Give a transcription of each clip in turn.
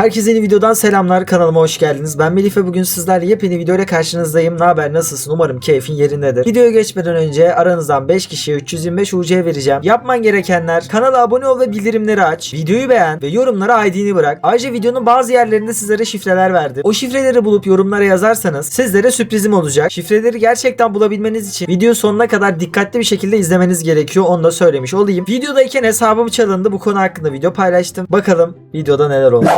Herkese yeni videodan selamlar kanalıma hoş geldiniz. Ben Melih ve bugün sizlerle yepyeni videoyla karşınızdayım. Ne haber nasılsın? Umarım keyfin yerindedir. Videoya geçmeden önce aranızdan 5 kişiye 325 UC vereceğim. Yapman gerekenler kanala abone ol ve bildirimleri aç. Videoyu beğen ve yorumlara ID'ni bırak. Ayrıca videonun bazı yerlerinde sizlere şifreler verdim. O şifreleri bulup yorumlara yazarsanız sizlere sürprizim olacak. Şifreleri gerçekten bulabilmeniz için video sonuna kadar dikkatli bir şekilde izlemeniz gerekiyor. Onu da söylemiş olayım. Videodayken hesabım çalındı. Bu konu hakkında video paylaştım. Bakalım videoda neler oldu.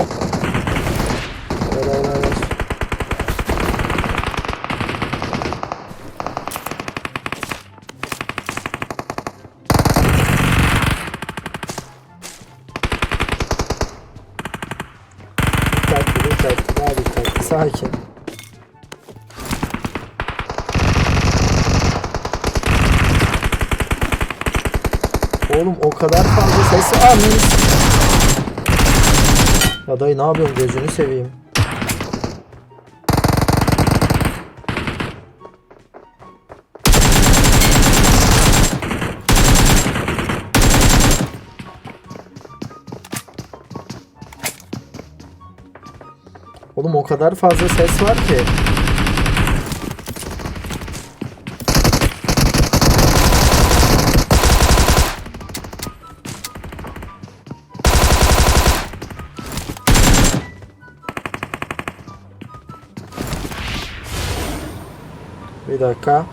Daha dikkatli, sakin. Oğlum o kadar fazla ses var mı? Ya dayı ne yapıyorsun gözünü seveyim. Oğlum o kadar fazla ses var ki. Bir dakika.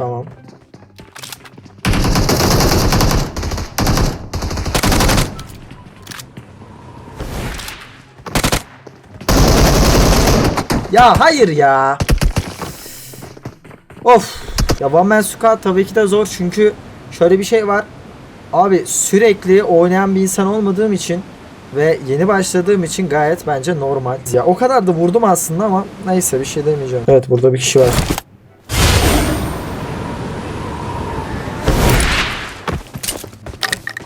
Tamam. Ya hayır ya. Of. Ya One Man Squad tabii ki de zor çünkü şöyle bir şey var. Abi sürekli oynayan bir insan olmadığım için ve yeni başladığım için gayet bence normal. Ya o kadar da vurdum aslında ama neyse bir şey demeyeceğim. Evet burada bir kişi var.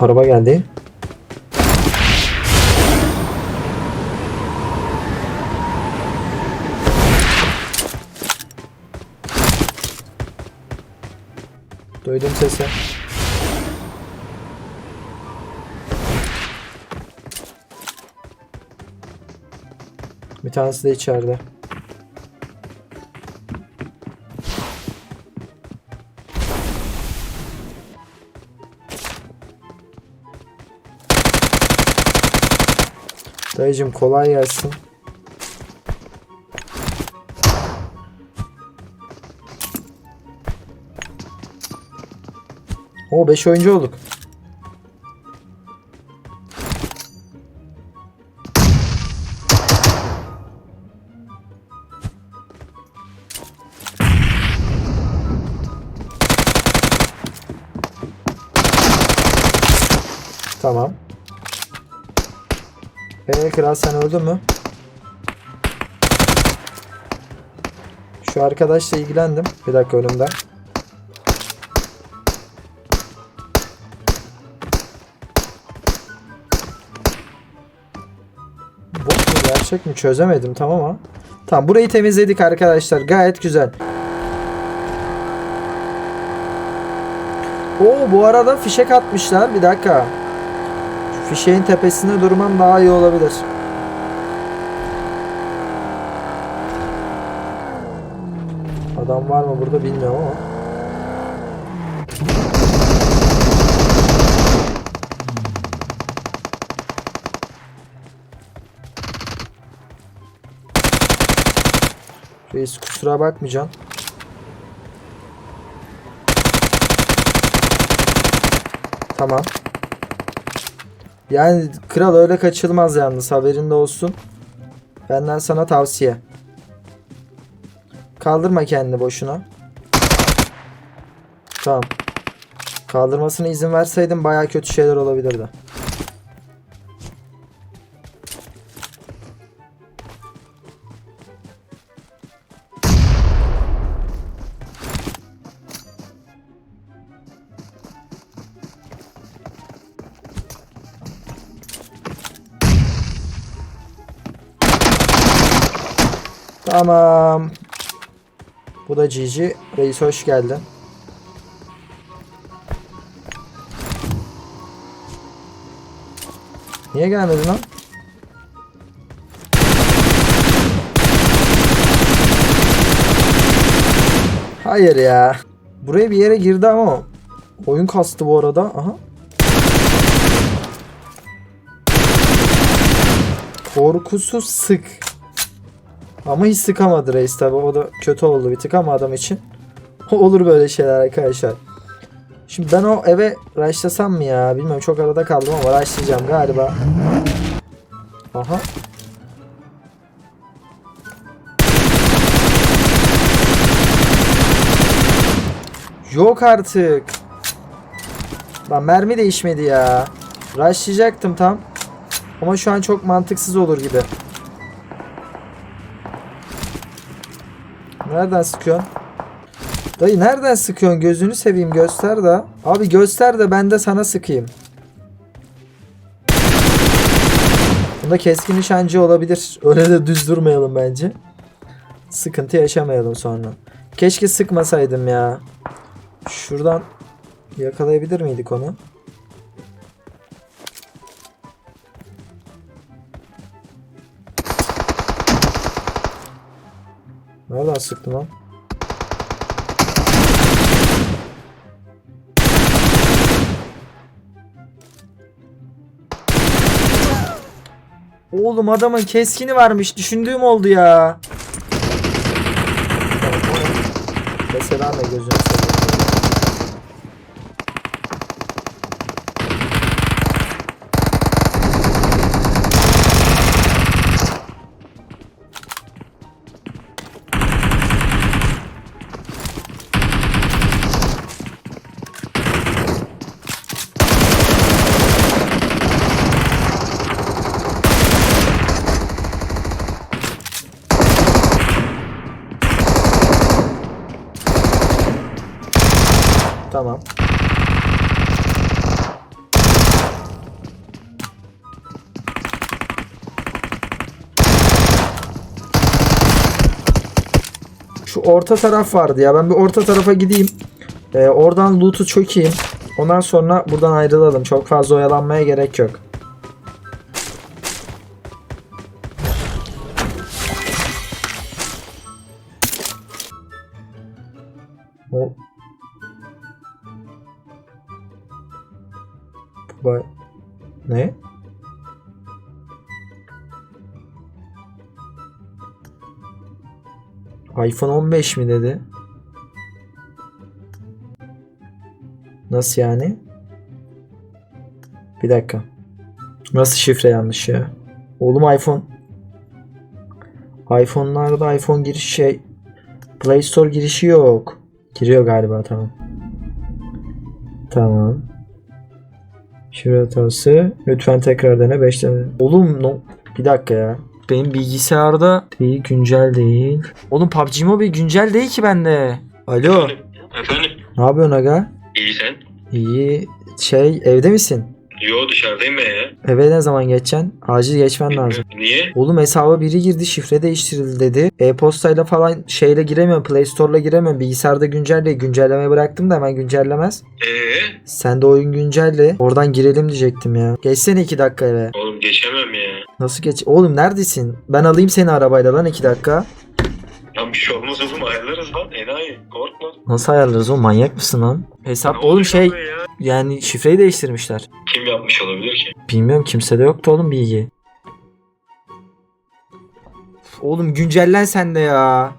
Araba geldi. Duydum sesi. Bir tanesi de içeride. Dayıcım kolay gelsin. O 5 oyuncu olduk. Tamam. Eee kral sen öldün mü? Şu arkadaşla ilgilendim. Bir dakika önümde. Bot mu gerçek mi çözemedim tamam ama. Tamam burayı temizledik arkadaşlar. Gayet güzel. Oo bu arada fişek atmışlar. Bir dakika. Fişeğin tepesinde durmam daha iyi olabilir. Adam var mı burada bilmiyorum ama. Reis kusura bakmayacaksın. Tamam. Yani kral öyle kaçılmaz yalnız haberin de olsun. Benden sana tavsiye. Kaldırma kendini boşuna. Tamam. Kaldırmasına izin verseydim baya kötü şeyler olabilirdi. Tamam. Bu da Cici. Reis hoş geldin. Niye gelmedin lan? Hayır ya. Buraya bir yere girdi ama oyun kastı bu arada. Aha. Korkusuz sık. Ama hiç sıkamadı reis tabi. O da kötü oldu bir tık ama adam için. Olur böyle şeyler arkadaşlar. Şimdi ben o eve rushlasam mı ya? Bilmiyorum çok arada kaldım ama rushlayacağım galiba. Aha. Yok artık. Lan mermi değişmedi ya. Rushlayacaktım tam. Ama şu an çok mantıksız olur gibi. Nereden sıkıyorsun? Dayı nereden sıkıyorsun? Gözünü seveyim göster de. Abi göster de ben de sana sıkayım. Bunda keskin nişancı olabilir. Öyle de düz durmayalım bence. Sıkıntı yaşamayalım sonra. Keşke sıkmasaydım ya. Şuradan yakalayabilir miydik onu? Nereden sıktı lan? Oğlum adamın keskini varmış. Düşündüğüm oldu ya. Mesela ne gözünü seveyim. Tamam. Şu orta taraf vardı ya. Ben bir orta tarafa gideyim. Ee, oradan loot'u çökeyim. Ondan sonra buradan ayrılalım. Çok fazla oyalanmaya gerek yok. O Vay. Ne? iPhone 15 mi dedi? Nasıl yani? Bir dakika. Nasıl şifre yanlış ya? Oğlum iPhone. iPhone'larda iPhone giriş şey Play Store girişi yok. Giriyor galiba tamam. Tamam. Şifre hatası. Lütfen tekrar dene 5 tane. Oğlum no. Bir dakika ya. Benim bilgisayarda değil güncel değil. Oğlum PUBG Mobile güncel değil ki bende. Alo. Efendim? Ne yapıyorsun aga? İyi sen? İyi. Şey evde misin? Yo dışarıdayım ben ya. Eve ne zaman geçeceksin? Acil geçmen lazım. Niye? Oğlum hesaba biri girdi şifre değiştirildi dedi. E-postayla falan şeyle giremiyorum. Play Store'la giremiyorum. Bilgisayarda güncel değil. Güncellemeyi bıraktım da hemen güncellemez. Ee? Sen de oyun güncelli. Oradan girelim diyecektim ya. Geçsene 2 dakika eve. Oğlum geçemem ya. Nasıl geç? Oğlum neredesin? Ben alayım seni arabayla lan 2 dakika. Lan bir şey olmaz oğlum ayarlarız lan. Enayi korkma. Nasıl ayarlarız oğlum? Manyak mısın lan? Hesap Ne oğlum şey ya? yani şifreyi değiştirmişler. Kim yapmış olabilir ki? Bilmiyorum kimsede yoktu oğlum bilgi. Oğlum güncellen sen de ya.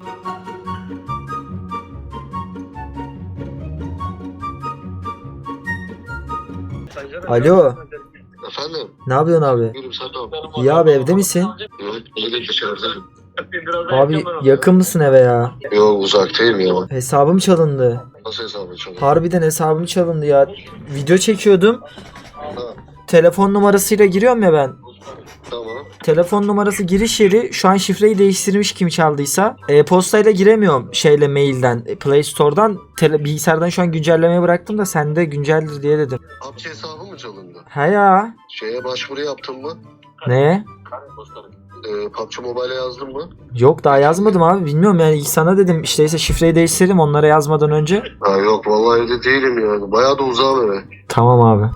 Alo. Efendim? Ne yapıyorsun abi? Buyurun sen ne yapıyorsun? İyi abi evde misin? Yok, iyi dışarıda. Abi yakın mısın eve ya? Yok uzaktayım ya. Hesabım çalındı. Nasıl hesabı çalıyor? Harbiden hesabım çalındı ya. Video çekiyordum. Ha, Telefon numarasıyla giriyorum ya ben. tamam. Telefon numarası giriş yeri şu an şifreyi değiştirmiş kim çaldıysa. E-postayla giremiyorum şeyle mailden, e, Play Store'dan, tele- bilgisayardan şu an güncellemeye bıraktım da sende günceldir diye dedim. PUBG hesabı mı çalındı? He ya. Şeye başvuru yaptın mı? Ne? E, PUBG Mobile'e yazdın mı? Yok daha yazmadım abi. Bilmiyorum yani ilk sana dedim işteyse şifreyi değiştirelim onlara yazmadan önce. Ha yok vallahi evde değilim yani. Bayağı da uzağım eve. Tamam abi.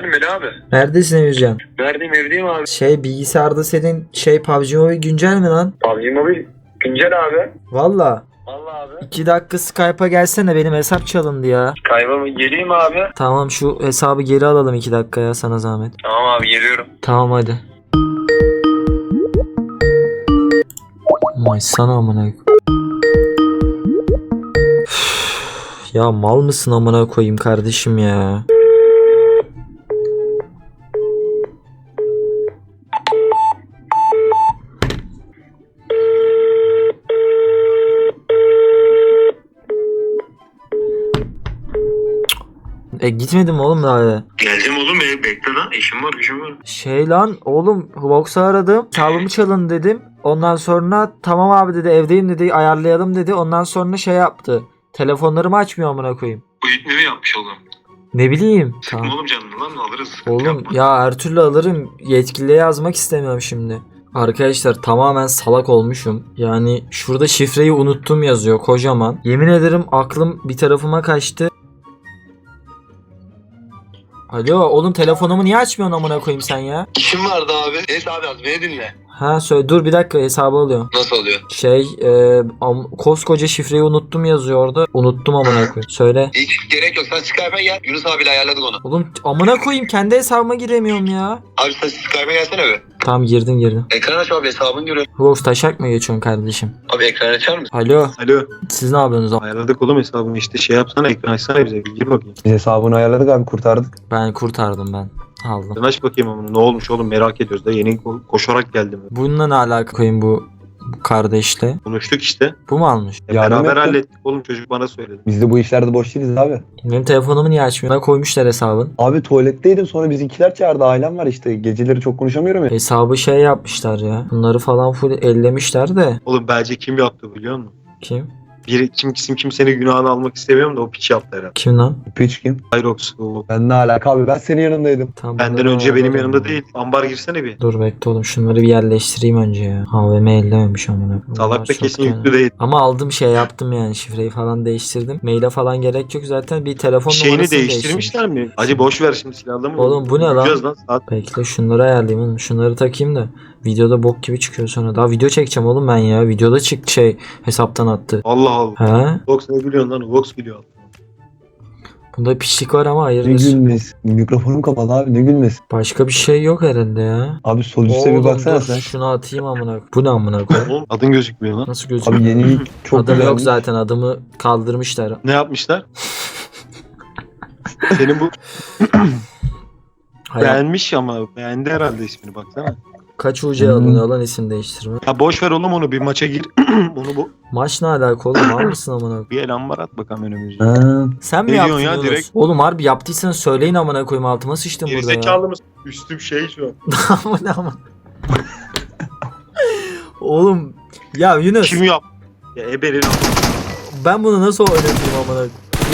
Efendim Melih abi. Neredesin Emircan? Neredeyim evdeyim abi. Şey bilgisayarda senin şey PUBG Mobile güncel mi lan? PUBG Mobile. Güncel abi. Valla. Valla abi. 2 dakika Skype'a gelsene benim hesap çalındı ya. Kayba mı? Geleyim abi. Tamam şu hesabı geri alalım 2 dakika ya sana zahmet. Tamam abi geliyorum. Tamam hadi. May sana amına Ya mal mısın amına koyayım kardeşim ya. E gitmedim mi oğlum daha eve? Geleceğim oğlum ev bekle lan. İşim var gücüm var. Şey lan oğlum Vox'u aradım. Hesabımı çalın dedim. Ondan sonra tamam abi dedi evdeyim dedi ayarlayalım dedi. Ondan sonra şey yaptı. Telefonlarımı açmıyor amına koyayım. Bu yük ne yapmış oğlum? Ne bileyim. Tamam. oğlum canını lan alırız. Sıkıntı Oğlum yapma. ya her türlü alırım. Yetkiliye yazmak istemiyorum şimdi. Arkadaşlar tamamen salak olmuşum. Yani şurada şifreyi unuttum yazıyor kocaman. Yemin ederim aklım bir tarafıma kaçtı. Alo oğlum telefonumu niye açmıyorsun amına koyayım sen ya? İşim vardı abi. Neyse abi az beni dinle. Ha söyle dur bir dakika hesabı alıyorum. Nasıl oluyor? Şey e, am- koskoca şifreyi unuttum yazıyor orada. Unuttum amına koyayım. Söyle. Hiç gerek yok. Sen Skype'a gel. Yunus abiyle ayarladık onu. Oğlum amına koyayım kendi hesabıma giremiyorum ya. Abi sen Skype'a gelsene be. Tamam girdim girdim. Ekran aç abi hesabını görüyor. Rox taşak mı geçiyorsun kardeşim? Abi ekran açar mısın? Alo Alo. siz ne yapıyorsunuz? Ayarladık oğlum hesabını işte şey yapsana ekran açsana bize bir gir bakayım. Biz hesabını ayarladık abi kurtardık. Ben kurtardım ben. Aldım. Sen aç bakayım ama ne olmuş oğlum merak ediyoruz da yeni ko- koşarak geldim. Bununla ne alaka koyayım bu kardeşle? Konuştuk işte. Bu mu almış? Ya Yardım beraber ettim. hallettik oğlum çocuk bana söyledi. Biz de bu işlerde boş değiliz abi. Benim telefonumu niye açmıyor? Bana koymuşlar hesabın. Abi tuvaletteydim sonra bizimkiler çağırdı ailem var işte geceleri çok konuşamıyorum ya. Hesabı şey yapmışlar ya. Bunları falan full ellemişler de. Oğlum bence kim yaptı biliyor musun? Kim? Biri kim kim kimsenin günahını almak istemiyorum da o piç yaptı herhalde. Kim lan? Piç kim? Hyrox o Ben ne alaka abi ben senin yanındaydım. Tamam, benden bunları önce benim yanımda değil. Ambar girsene bir. Dur bekle oğlum şunları bir yerleştireyim önce ya. AVM ellememiş amına. koyayım. Salak Bunlar da çok kesin yani. yüklü değil. Ama aldım şey yaptım yani şifreyi falan değiştirdim. Maile falan gerek yok zaten bir telefon Şeyini numarasını değiştirmişler mi? Acı boş ver şimdi silahlı mı? Oğlum bu ne lan? Lan saat. Bekle şunları ayarlayayım oğlum. Şunları takayım da. Videoda bok gibi çıkıyor sonra. Daha video çekeceğim oğlum ben ya. Videoda çık şey hesaptan attı. Allah Allah. He? Vox ne gülüyorsun lan? Vox gülüyor. Bunda pislik var ama Ne hayırdır. gülmesi. Mikrofonum kapalı abi ne gülmesi. Başka bir şey yok herhalde ya. Abi sol üstte Oğlum bir baksana dur, sen. Şunu atayım amına. Bu ne amına koyayım? Oğlum adın gözükmüyor lan. Nasıl gözüküyor? Abi yenilik çok Adım güzelmiş. yok zaten adımı kaldırmışlar. Ne yapmışlar? Senin bu Hayat, beğenmiş ama beğendi herhalde ismini baksana. Kaç UC Hmm. alınıyor lan isim değiştirme. Ya boş ver oğlum onu bir maça gir. onu bu Maç ne alaka oğlum? Var mısın amına? bir el ambar at bakalım önümüzde. Ha, Sen mi Ne yaptın diyorsun ya Yunus? direkt? Oğlum harbi yaptıysan söyleyin amına koyayım altıma sıçtım burada ya. Mısın? Üstüm şey şu an. Aman aman. Oğlum ya Yunus Kim yap? Ya Eber'in ben bunu nasıl oynatayım amına?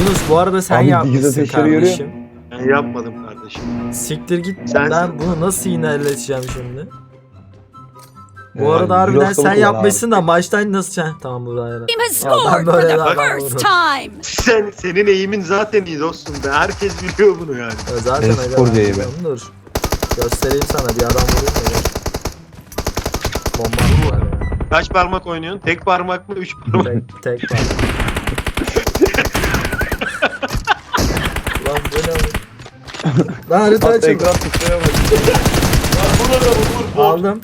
Yunus bu arada sen Abi yapmışsın görüyor. kardeşim. ben yapmadım kardeşim. Siktir git. Sen- ben bunu nasıl yine halledeceğim şimdi? Bu yani arada harbiden sen yapmışsın da maçtan nasıl sen? Tamam bu da ben böyle time. Sen senin eğimin zaten iyi dostum be. Herkes biliyor bunu yani. Ya Zaten Ben öyle spor ben diyeyim biliyorum, Dur. Göstereyim sana bir adam vurayım mı? ya? Bomba var ya. Kaç parmak oynuyorsun? Tek parmak mı? Üç parmak mı? Tek, tek var. Lan bu ne? bu? Lan harita açıldı. ekran tutuyor bak. Aldım.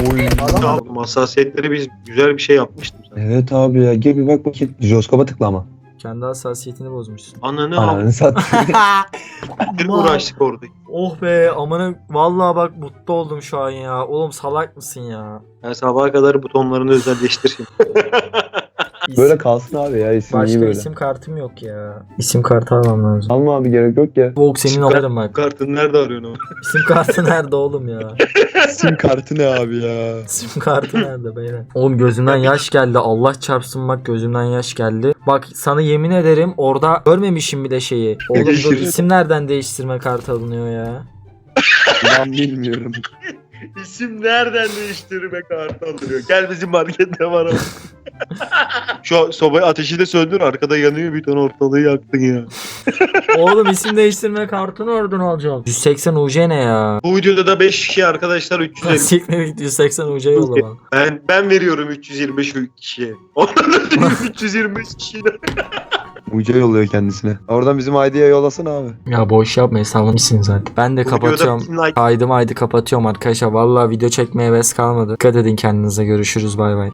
Oy. Tamam, hassasiyetleri biz güzel bir şey yapmıştım sen. Evet abi ya gel bir bak bakayım. Jiroskopa tıkla ama. Kendi hassasiyetini bozmuşsun. Ananı al. Ananı sat. Bir uğraştık orada. oh be amına vallahi bak mutlu oldum şu an ya. Oğlum salak mısın ya? Ben sabaha kadar butonlarını özelleştireyim. Böyle kalsın abi ya isim iyi Başka böyle. isim kartım yok ya. İsim kartı almam lazım. Alma abi gerek yok ya. Volk senin alırım bak. Kartını nerede arıyorsun ama? İsim kartı nerede oğlum ya? Sim kartı ne abi ya? İsim kartı nerede beyler? Oğlum gözümden yaş geldi. Allah çarpsın bak gözümden yaş geldi. Bak sana yemin ederim orada görmemişim bir de şeyi. Oğlum dur isim nereden değiştirme kartı alınıyor ya? Ben bilmiyorum. İsim nereden değiştirme kartı alıyor? Gel bizim markette var. Şu sobayı ateşi de söndür arkada yanıyor bir ton ortalığı yaktın ya. Oğlum isim değiştirme kartını oradan alacağım. 180 UC ne ya? Bu videoda da 5 kişi arkadaşlar 350. Siktir git 180 UC yolla bana. Ben ben veriyorum 325 kişiye. Ondan da diyor 325 kişiyle. Uca yolluyor kendisine. Oradan bizim ID'ye yollasın abi. Ya boş yapma hesabın misin zaten. Ben de kapatıyorum. bin like Kaydım haydi kapatıyorum arkadaşlar. Vallahi video çekmeye heves kalmadı. Dikkat edin kendinize. Görüşürüz bay bay.